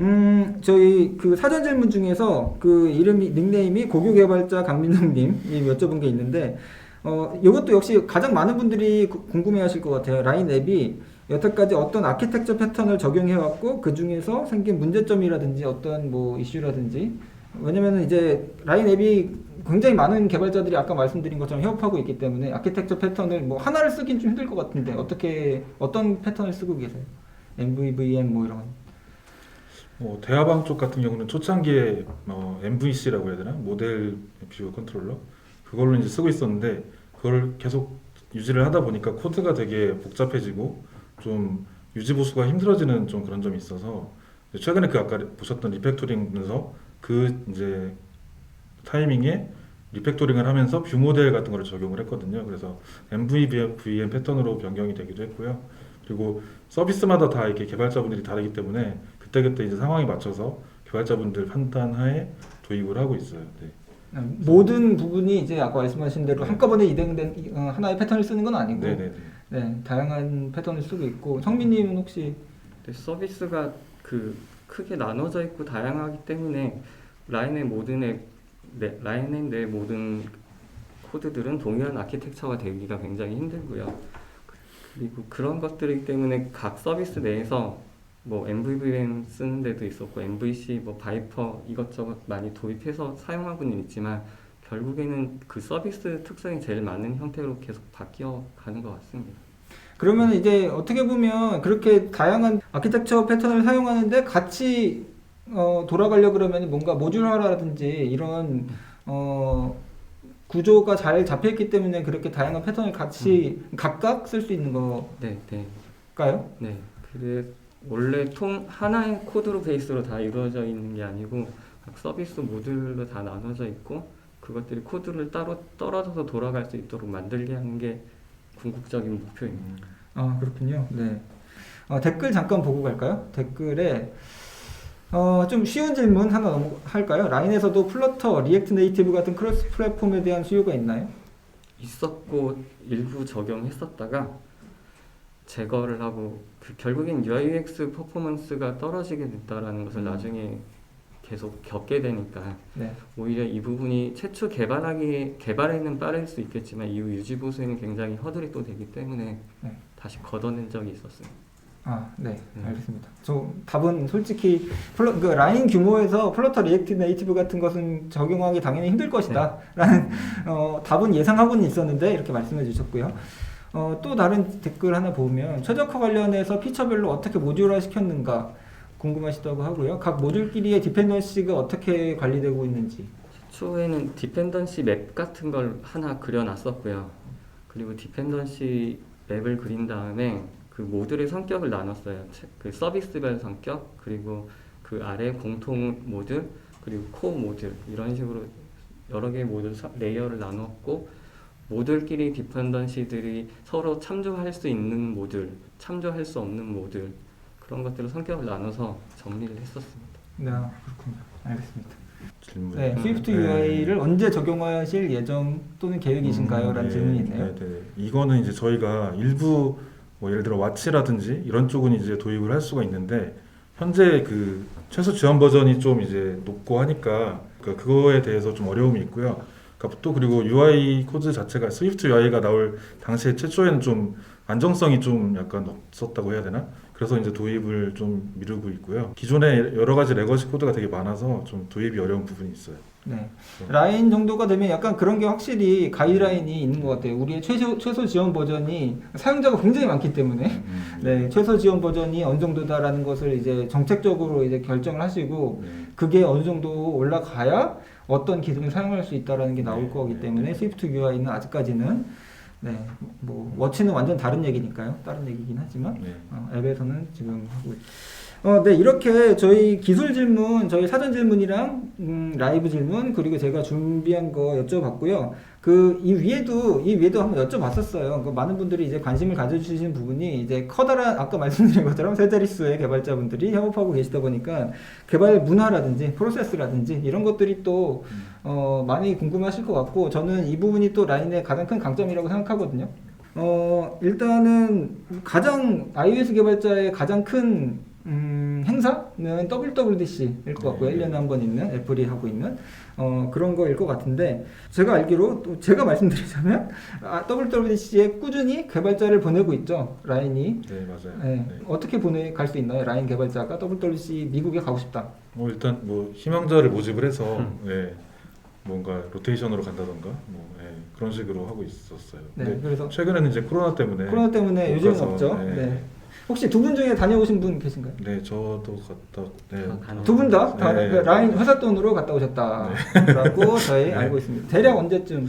음, 저희 그 사전 질문 중에서 그 이름이 닉네임이 고교 개발자 강민정님이 여쭤본 게 있는데 어, 이것도 역시 가장 많은 분들이 구- 궁금해 하실 것 같아요. 라인 앱이 여태까지 어떤 아키텍처 패턴을 적용해 왔고 그 중에서 생긴 문제점이라든지 어떤 뭐 이슈라든지 왜냐면은 이제 라인 앱이 굉장히 많은 개발자들이 아까 말씀드린 것처럼 협업하고 있기 때문에 아키텍처 패턴을 뭐 하나를 쓰긴 좀 힘들 것 같은데 어떻게 어떤 패턴을 쓰고 계세요? MVVM 뭐 이런 뭐 대화방 쪽 같은 경우는 초창기에 어, MVC라고 해야 되나? 모델 뷰 컨트롤러? 그걸로 이제 쓰고 있었는데 그걸 계속 유지를 하다 보니까 코드가 되게 복잡해지고 좀 유지 보수가 힘들어지는 좀 그런 점이 있어서 최근에 그 아까 보셨던 리팩토링 분석 그 이제 타이밍에 리팩토링을 하면서 뷰 모델 같은 거를 적용을 했거든요. 그래서 MVVM 패턴으로 변경이 되기도 했고요. 그리고 서비스마다 다 이렇게 개발자분들이 다르기 때문에 그때그때 이제 상황에 맞춰서 개발자분들 판단하에 도입을 하고 있어요. 네. 모든 부분이 이제 아까 말씀하신 대로 한꺼번에 이동된 어, 하나의 패턴을 쓰는 건 아니고 네네네. 네, 다양한 패턴을 쓰고 있고 성민님은 혹시 근데 서비스가 그 크게 나눠져 있고 다양하기 때문에 라인의 모든 앱, 네, 라인의 내 모든 코드들은 동일한 아키텍처가 되기가 굉장히 힘들고요. 그리고 그런 것들이기 때문에 각 서비스 내에서 뭐 MVVM 쓰는 데도 있었고 MVC, 뭐 바이퍼 이것저것 많이 도입해서 사용하고는 있지만 결국에는 그 서비스 특성이 제일 많은 형태로 계속 바뀌어 가는 것 같습니다. 그러면 이제 어떻게 보면 그렇게 다양한 아키텍처 패턴을 사용하는데 같이 어, 돌아가려 그러면 뭔가 모듈화라든지 이런 어, 구조가 잘 잡혀 있기 때문에 그렇게 다양한 패턴을 같이 각각 쓸 수 있는 네, 네. 걸까요? 네, 그래 원래 통 하나의 코드로 베이스로 다 이루어져 있는 게 아니고 각 서비스 모듈로 다 나눠져 있고 그것들이 코드를 따로 떨어져서 돌아갈 수 있도록 만들게 하는 게 궁극적인 목표입니다. 아 그렇군요. 네. 어, 댓글 잠깐 보고 갈까요? 댓글에 어, 좀 쉬운 질문 하나 할까요? 라인에서도 플러터, 리액트 네이티브 같은 크로스 플랫폼에 대한 수요가 있나요? 있었고 일부 적용했었다가 제거를 하고 그 결국엔 UI/UX 퍼포먼스가 떨어지게 됐다라는 것을 나중에 계속 겪게 되니까 네. 오히려 이 부분이 최초 개발하기 개발에는 빠를 수 있겠지만 이후 유지 보수에는 굉장히 허들이 또 되기 때문에 네. 다시 걷어낸 적이 있었어요. 아, 네, 음. 알겠습니다. 저 답은 솔직히 플러, 그 라인 규모에서 플러터 리액트 네이티브 같은 것은 적용하기 당연히 힘들 것이다 라는 어, 답은 예상하고는 있었는데 이렇게 말씀해 주셨고요. 어, 또 다른 댓글 하나 보면 최적화 관련해서 피처별로 어떻게 모듈화 시켰는가 궁금하시다고 하고요. 각 모듈끼리의 디펜던시가 어떻게 관리되고 있는지. 초에는 디펜던시 맵 같은 걸 하나 그려놨었고요. 그리고 디펜던시 맵을 그린 다음에 그 모듈의 성격을 나눴어요. 체- 그 서비스별 성격 그리고 그 아래 공통 모듈 그리고 코어 모듈 이런 식으로 여러 개의 모듈 서- 레이어를 나눴고 모듈끼리 디펜던시들이 서로 참조할 수 있는 모듈, 참조할 수 없는 모듈 그런 것들을 성격을 나눠서 정리를 했었습니다. 네, 아, 그렇군요. 알겠습니다. 질문. 네, 음, 스위프트 네. UI를 언제 적용하실 예정 또는 계획이신가요? 라는 네, 질문이 있네요. 네, 네. 이거는 이제 저희가 일부 뭐 예를 들어 와치라든지 이런 쪽은 이제 도입을 할 수가 있는데 현재 그 최소 지원 버전이 좀 이제 높고 하니까 그 그거에 대해서 좀 어려움이 있고요. 그러니까 또 그리고 UI 코드 자체가 스위프트 UI가 나올 당시에 최초에는 좀 안정성이 좀 약간 없었다고 해야 되나? 그래서 이제 도입을 좀 미루고 있고요. 기존에 여러 가지 레거시 코드가 되게 많아서 좀 도입이 어려운 부분이 있어요. 네. 라인 정도가 되면 약간 그런 게 확실히 가이드라인이 있는 것 같아요. 우리의 최소, 최소 지원 버전이 사용자가 굉장히 많기 때문에 음, 네, 최소 지원 버전이 어느 정도다라는 것을 이제 정책적으로 이제 결정을 하시고 네. 그게 어느 정도 올라가야 어떤 기능을 사용할 수 있다라는 게 나올 네, 거기 네, 때문에 네. 스위프트 UI는 아직까지는 네, 뭐 워치는 완전 다른 얘기니까요. 다른 얘기긴 하지만 네. 어, 앱에서는 지금 하고 있- 어, 네, 이렇게 저희 기술 질문, 저희 사전 질문이랑 음, 라이브 질문 그리고 제가 준비한 거 여쭤봤고요. 그 이 위에도 이 위에도 한번 여쭤봤었어요. 그 많은 분들이 이제 관심을 가져주시는 부분이 이제 커다란 아까 말씀드린 것처럼 세 자릿수의 개발자분들이 협업하고 계시다 보니까 개발 문화라든지 프로세스라든지 이런 것들이 또 어, 많이 궁금하실 것 같고 저는 이 부분이 또 라인의 가장 큰 강점이라고 생각하거든요. 어, 일단은 가장 iOS 개발자의 가장 큰 음, 행사는 WWDC일 것 같고요. 네. 1년에 한 번 있는 애플이 하고 있는 어, 그런 거일 것 같은데 제가 알기로 또 제가 말씀드리자면 아, WWDC에 꾸준히 개발자를 보내고 있죠. 라인이. 네 맞아요. 네. 네. 어떻게 보내 갈 수 있나요? 라인 개발자가 WWDC 미국에 가고 싶다. 뭐 일단 뭐 희망자를 모집을 해서 음. 예, 뭔가 로테이션으로 간다던가 뭐 예, 그런 식으로 하고 있었어요. 네. 근데 그래서 최근에는 이제 코로나 때문에 코로나 때문에 못 요즘은 가서, 없죠. 네. 네. 혹시 두 분 중에 다녀오신 분 계신가요? 네 저도 갔다 네. 다 가능. 두 분 다? 다 네. 그 라인 회사 돈으로 갔다 오셨다라고 저희 네. 알고 있습니다. 대략 언제쯤?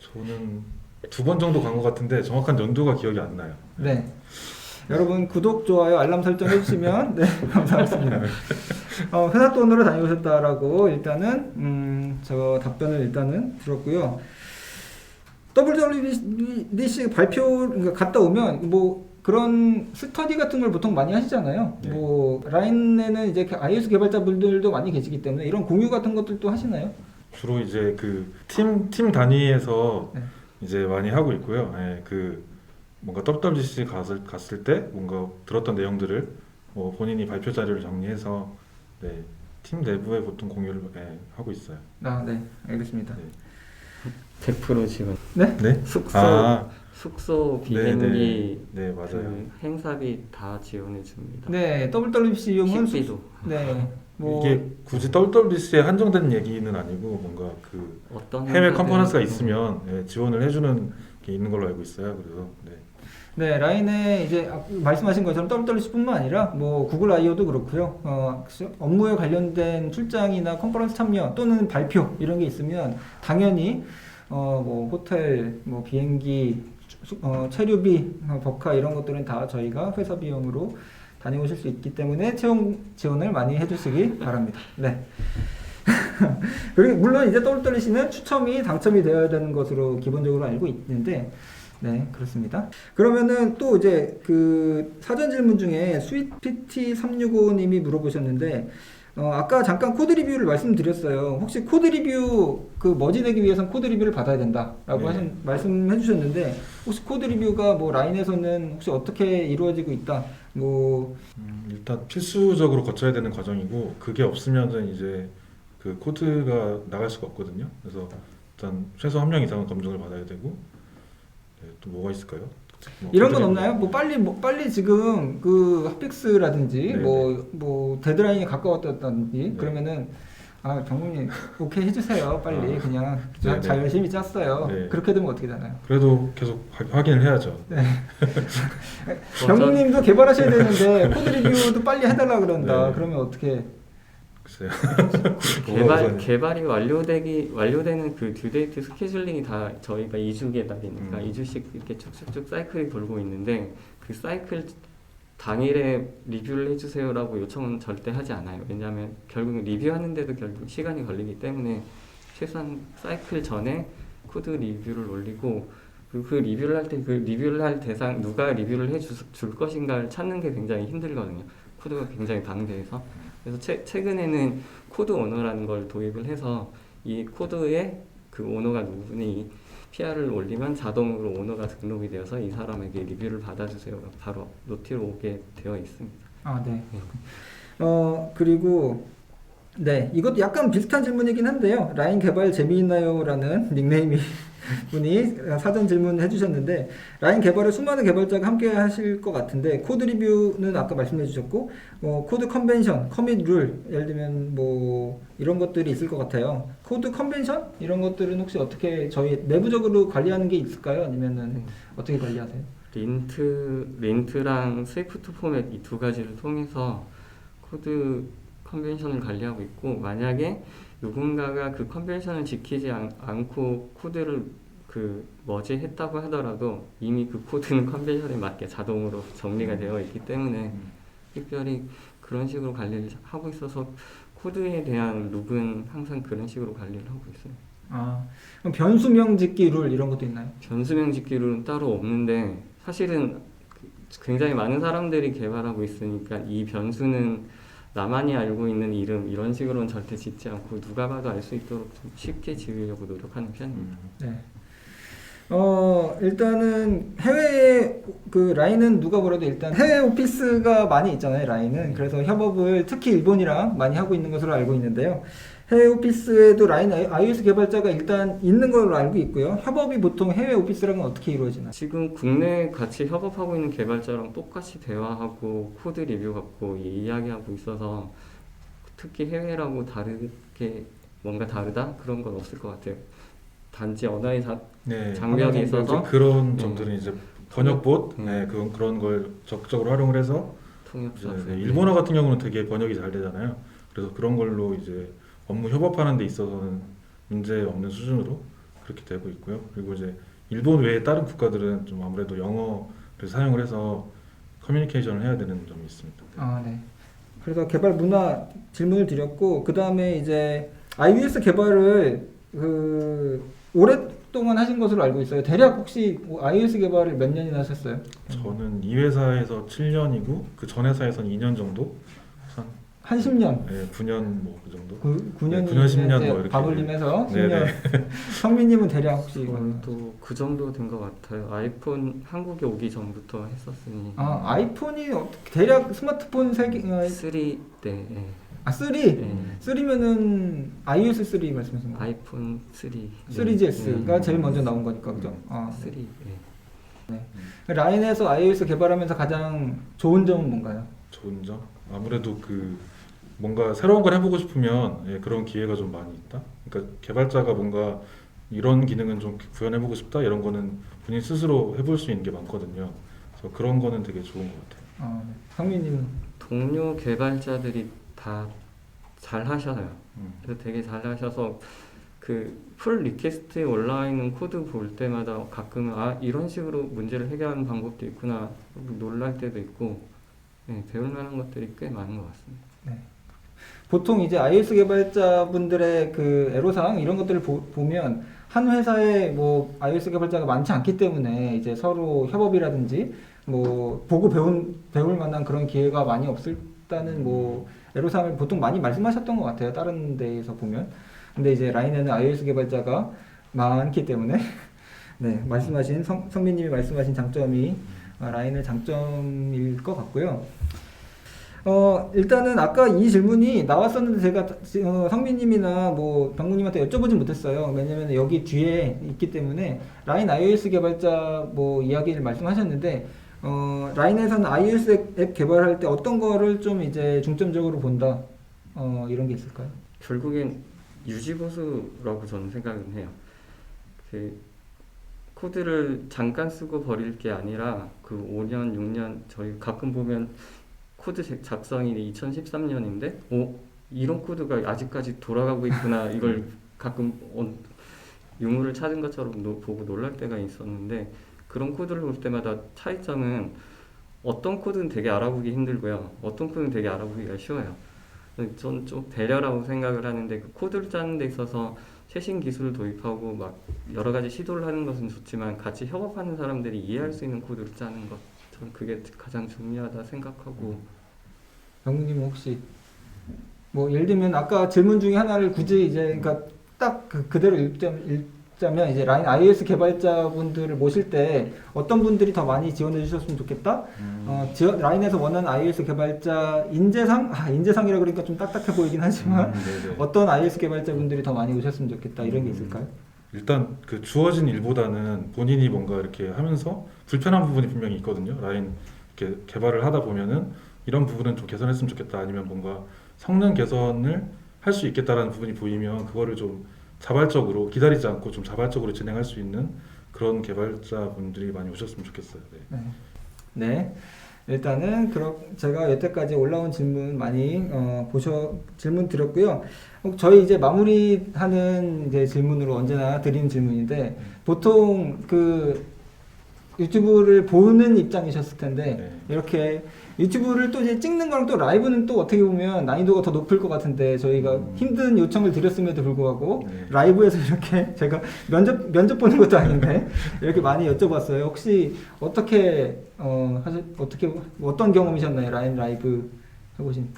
저는 두 번 정도 간 것 같은데 정확한 연도가 기억이 안 나요. 네. 여러분 구독, 좋아요, 알람 설정 해주시면 네 감사하겠습니다. 어, 회사 돈으로 다녀오셨다라고 일단은 음, 저 답변을 일단은 들었고요. WWDC 발표 그러니까 갔다 오면 뭐 그런 스터디 같은 걸 보통 많이 하시잖아요. 네. 뭐 라인에는 이제 iOS 개발자분들도 많이 계시기 때문에 이런 공유 같은 것들도 하시나요? 주로 이제 그 팀팀 단위에서 네. 이제 많이 하고 있고요. 예, 그 뭔가 WWDC 갔을 갔을 때 뭔가 들었던 내용들을 뭐 본인이 발표 자료를 정리해서 네, 팀 내부에 보통 공유를 예, 하고 있어요. 아, 네, 알겠습니다. 네. 100% 지원. 네? 네? 숙소 아, 숙소 네, 비행기 네, 네, 맞아요. 그 행사비 다 지원해 줍니다. 네, WWDC 이용은 수- 식비도 네, 뭐 이게 굳이 WWDC에 한정된 얘기는 아니고 뭔가 그 어떤 해외 행사든- 컨퍼런스가 있으면 예, 지원을 해주는 게 있는 걸로 알고 있어요. 그래서 네. 네, 라인에 이제 아- 말씀하신 것처럼 WWDC뿐만 아니라 뭐 구글 I/O도 그렇고요. 어, 업무에 관련된 출장이나 컨퍼런스 참여 또는 발표 이런 게 있으면 당연히 어, 뭐 호텔, 뭐 비행기, 수- 어, 체류비, 어, 버카 이런 것들은 다 저희가 회사 비용으로 다녀오실 수 있기 때문에 채용 지원을 많이 해주시기 바랍니다. 네. 그리고 물론 이제 WWC는 추첨이 당첨이 되어야 되는 것으로 기본적으로 알고 있는데 네 그렇습니다. 그러면은 또 이제 그 사전 질문 중에 스윗pt 365님이 물어보셨는데 어, 아까 잠깐 코드 리뷰를 말씀드렸어요. 혹시 코드 리뷰 그 머지내기 위해선 코드 리뷰를 받아야 된다라고 네. 하신 말씀해 주셨는데 혹시 코드 리뷰가 뭐 라인에서는 혹시 어떻게 이루어지고 있다? 뭐 음, 일단 필수적으로 거쳐야 되는 과정이고 그게 없으면은 이제 그 코드가 나갈 수가 없거든요. 그래서 일단 최소 한 명 이상은 검증을 받아야 되고 네, 또 뭐가 있을까요? 뭐 이런 건 없나요? 뭐 빨리 뭐 빨리 지금 그 핫픽스라든지 네네. 뭐뭐 데드라인이 가까웠다든지 네. 그러면 아 정국님 오케이 해주세요 빨리 아. 그냥 네네. 잘 열심히 짰어요 네. 그렇게 되면 어떻게 되나요? 그래도 계속 하- 확인을 해야죠. 경국님도 개발하셔야 되는데 코드 리뷰도 빨리 해달라 그런다 네. 그러면 어떻게 글쎄요. 개발. 개발이 완료되기 완료되는 그 듀데이트 스케줄링이 다 저희가 2주 개발이니까 음. 2주씩 이렇게 쭉쭉쭉 사이클이 돌고 있는데 그 사이클 당일에 리뷰를 해주세요라고 요청은 절대 하지 않아요. 왜냐하면 결국 리뷰하는데도 결국 시간이 걸리기 때문에 최소한 사이클 전에 코드 리뷰를 올리고 그리고 그 리뷰를 할 때 그 리뷰를 할 대상 누가 리뷰를 해줄 것인가를 찾는 게 굉장히 힘들거든요. 코드가 굉장히 방대해서 그래서 최, 최근에는 코드 오너라는 걸 도입을 해서 이 코드에 그 오너가 누구니 PR을 올리면 자동으로 오너가 등록이 되어서 이 사람에게 리뷰를 받아주세요가 바로 노티로 오게 되어 있습니다. 아 네. 네. 어 그리고 네 이것도 약간 비슷한 질문이긴 한데요. 라인 개발 재미있나요?라는 닉네임이 분이 사전 질문을 해주셨는데 라인 개발에 수많은 개발자가 함께 하실 것 같은데 코드 리뷰는 아까 말씀해 주셨고 어, 코드 컨벤션, 커밋 룰 예를 들면 뭐 이런 것들이 있을 것 같아요. 코드 컨벤션 이런 것들은 혹시 어떻게 저희 내부적으로 관리하는 게 있을까요? 아니면은 어떻게 관리하세요? 린트 린트랑 스위프트 포맷 이 두 가지를 통해서 코드 컨벤션을 관리하고 있고 만약에 누군가가 그 컨벤션을 지키지 않, 않고 코드를 그 머지 했다고 하더라도 이미 그 코드는 컨벤션에 맞게 자동으로 정리가 되어 있기 때문에 음. 특별히 그런 식으로 관리를 하고 있어서 코드에 대한 룩은 항상 그런 식으로 관리를 하고 있어요. 아, 그럼 변수명 짓기 룰 이런 것도 있나요? 변수명 짓기로는 따로 없는데 사실은 굉장히 많은 사람들이 개발하고 있으니까 이 변수는 나만이 알고 있는 이름 이런 식으로는 절대 짓지 않고 누가 봐도 알 수 있도록 좀 쉽게 지으려고 노력하는 편입니다. 음. 네. 어, 일단은 해외에 그 라인은 누가 보라도 일단 해외 오피스가 많이 있잖아요, 라인은. 그래서 협업을 특히 일본이랑 많이 하고 있는 것으로 알고 있는데요. 해외 오피스에도 라인 iOS 개발자가 일단 있는 걸로 알고 있고요. 협업이 보통 해외 오피스랑은 어떻게 이루어지나요? 지금 국내에 같이 협업하고 있는 개발자랑 똑같이 대화하고 코드 리뷰 갖고 이야기하고 있어서 특히 해외라고 다르게 뭔가 다르다 그런 건 없을 것 같아요. 단지 언어의 자, 네. 장벽이 있어서 그런 네. 점들은 이제 번역봇 음. 네, 그런 그런 걸 적극적으로 활용을 해서 통역사 이제 네, 일본어 같은 경우는 되게 번역이 잘 되잖아요. 그래서 그런 걸로 이제 업무 협업하는 데 있어서는 문제 없는 수준으로 그렇게 되고 있고요. 그리고 이제 일본 외에 다른 국가들은 좀 아무래도 영어를 사용을 해서 커뮤니케이션을 해야 되는 점이 있습니다. 아, 네. 그래서 개발 문화 질문을 드렸고 그 다음에 이제 iOS 개발을 그 오랫동안 하신 것으로 알고 있어요. 대략 혹시 iOS 개발을 몇 년이나 하셨어요? 저는 이 회사에서 7년이고 그 전 회사에서는 2년 정도, 한 한 10년. 네, 9년 뭐 그 정도. 그 9년이 네, 9년, 10년 뭐 이렇게. 바블님에서 10년. 네네. 성민님은 대략 혹시 저도 그 정도 된 것 같아요. 아이폰 한국에 오기 전부터 했었으니 아 아이폰이 어떻게 대략 스마트폰 세계 어, 3 때, 예. 아 3. 예. 3면은 iOS 3 말씀하신 거예요? 아이폰 3. 3GS가 네. 제일 먼저 나온 거니까 그죠? 아, 3. 예. 라인에서 iOS 개발하면서 가장 좋은 점은 뭔가요? 좋은 점 아무래도 그 뭔가 새로운 걸 해보고 싶으면 예, 그런 기회가 좀 많이 있다. 그러니까 개발자가 뭔가 이런 기능은 좀 구현해보고 싶다 이런 거는 본인 스스로 해볼 수 있는 게 많거든요. 그래서 그런 거는 되게 좋은 것 같아요. 아, 네. 성민님은 동료 개발자들이 다 잘 하셔요. 음. 그래서 되게 잘 하셔서 그 풀 리퀘스트에 올라와 있는 코드 볼 때마다 가끔은 아 이런 식으로 문제를 해결하는 방법도 있구나 놀랄 때도 있고 네, 배울 만한 것들이 꽤 많은 것 같습니다. 보통 이제 iOS 개발자분들의 그 애로사항 이런 것들을 보, 보면 한 회사에 뭐 iOS 개발자가 많지 않기 때문에 이제 서로 협업이라든지 뭐 보고 배운 배울 만한 그런 기회가 많이 없었다는 뭐 애로사항을 보통 많이 말씀하셨던 것 같아요. 다른 데에서 보면. 근데 이제 라인에는 iOS 개발자가 많기 때문에 네 말씀하신 성, 성민님이 말씀하신 장점이 아, 라인의 장점일 것 같고요. 어 일단은 아까 이 질문이 나왔었는데 제가 어, 성민님이나 뭐 병국님한테 여쭤보진 못했어요. 왜냐면 여기 뒤에 있기 때문에 라인 iOS 개발자 뭐 이야기를 말씀하셨는데 어 라인에서는 iOS 앱- 앱 개발할 때 어떤 거를 좀 이제 중점적으로 본다 어 이런 게 있을까요? 결국엔 유지보수라고 저는 생각은 해요. 그 코드를 잠깐 쓰고 버릴 게 아니라 그 5년, 6년 저희 가끔 보면 코드 제- 작성이 2013년인데 어 이런 코드가 아직까지 돌아가고 있구나. 이걸 가끔 어, 유물을 찾은 것처럼 노- 보고 놀랄 때가 있었는데 그런 코드를 볼 때마다 차이점은 어떤 코드는 되게 알아보기 힘들고요. 어떤 코드는 되게 알아보기가 쉬워요. 전좀 배려라고 생각을 하는데 그 코드를 짜는 데 있어서 최신 기술을 도입하고 막 여러 가지 시도를 하는 것은 좋지만 같이 협업하는 사람들이 이해할 수 있는 코드를 짜는 것 저는 그게 가장 중요하다 생각하고. 병국님은 혹시 뭐 예를 들면 아까 질문 중에 하나를 굳이 이제 그러니까 딱 그, 그대로 읽자면, 읽 자면 이제 라인 iOS 개발자분들을 모실 때 어떤 분들이 더 많이 지원해 주셨으면 좋겠다. 어, 지원, 라인에서 원하는 iOS 개발자 인재상 아, 인재상이라 그러니까 좀 딱딱해 보이긴 하지만 음, 네네. 어떤 iOS 개발자분들이 더 많이 오셨으면 좋겠다 이런 게 있을까요? 일단 그 주어진 일보다는 본인이 뭔가 이렇게 하면서 불편한 부분이 분명히 있거든요. 라인 이렇게 개발을 하다 보면은 이런 부분은 좀 개선했으면 좋겠다. 아니면 뭔가 성능 개선을 할 수 있겠다라는 부분이 보이면 그거를 좀 자발적으로 기다리지 않고 좀 자발적으로 진행할 수 있는 그런 개발자분들이 많이 오셨으면 좋겠어요. 네. 네. 네. 일단은 그렇 제가 여태까지 올라온 질문 많이 어, 보셔 질문 드렸고요. 어, 저희 이제 마무리하는 이제 질문으로 언제나 드리는 질문인데 보통 그 유튜브를 보는 입장이셨을 텐데 네. 이렇게 유튜브를 또 이제 찍는 거랑 또 라이브는 또 어떻게 보면 난이도가 더 높을 것 같은데 저희가 음. 힘든 요청을 드렸음에도 불구하고 네. 라이브에서 이렇게 제가 면접 면접 보는 것도 아닌데 이렇게 많이 여쭤봤어요. 혹시 어떻게 어 하실 어떻게 어떤 경험이셨나요? 라인 라이브 해보신?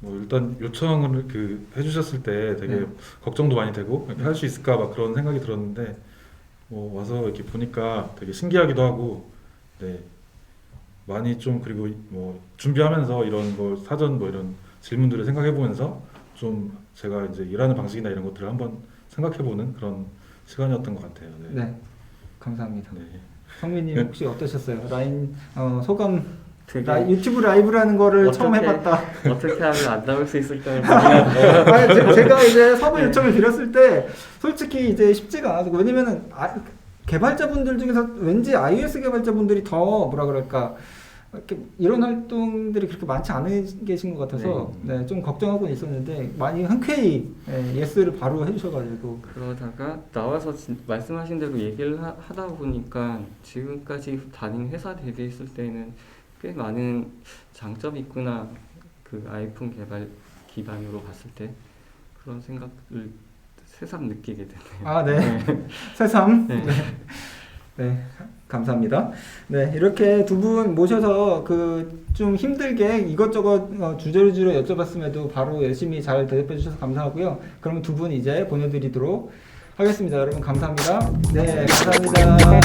뭐 일단 요청을 그 해주셨을 때 되게 네. 걱정도 많이 되고 할 수 있을까 막 그런 생각이 들었는데 뭐 와서 이렇게 보니까 되게 신기하기도 하고 네 많이 좀 그리고 뭐 준비하면서 이런 뭐 사전 뭐 이런 질문들을 생각해 보면서 좀 제가 이제 일하는 방식이나 이런 것들을 한번 생각해 보는 그런 시간이었던 것 같아요. 네. 네, 감사합니다. 네. 성민님 네. 혹시 어떠셨어요? 라인 어, 소감 되게 라, 유튜브 라이브라는 거를 어떻게- 처음 해봤다. 어떻게 하면 안 나올 수 아니, 제- 제가 이제 섭외 네. 요청을 드렸을 때 솔직히 이제 쉽지가 않아서 왜냐면은 아, 개발자분들 중에서 왠지 iOS 개발자분들이 더 뭐라 그럴까 이렇게 이런 활동들이 그렇게 많지 않은 계신 것 같아서 네, 좀 걱정하고 있었는데 많이 흔쾌히 예, 예스를 바로 해주셔가지고 그러다가 나와서 진- 말씀하신 대로 얘기를 하, 하다 보니까 지금까지 다닌 회사 대비했을 때는 꽤 많은 장점이 있구나 그 아이폰 개발 기반으로 봤을 때 그런 생각을 새삼 느끼게 되네요. 아 네. 새삼 네. 네. 네, 감사합니다. 네, 이렇게 두 분 모셔서 그 좀 힘들게 이것저것 어, 주저주저 여쭤봤음에도 바로 열심히 잘 대답해 주셔서 감사하고요. 그러면 두 분 이제 보내드리도록 하겠습니다. 여러분 감사합니다. 네, 감사합니다.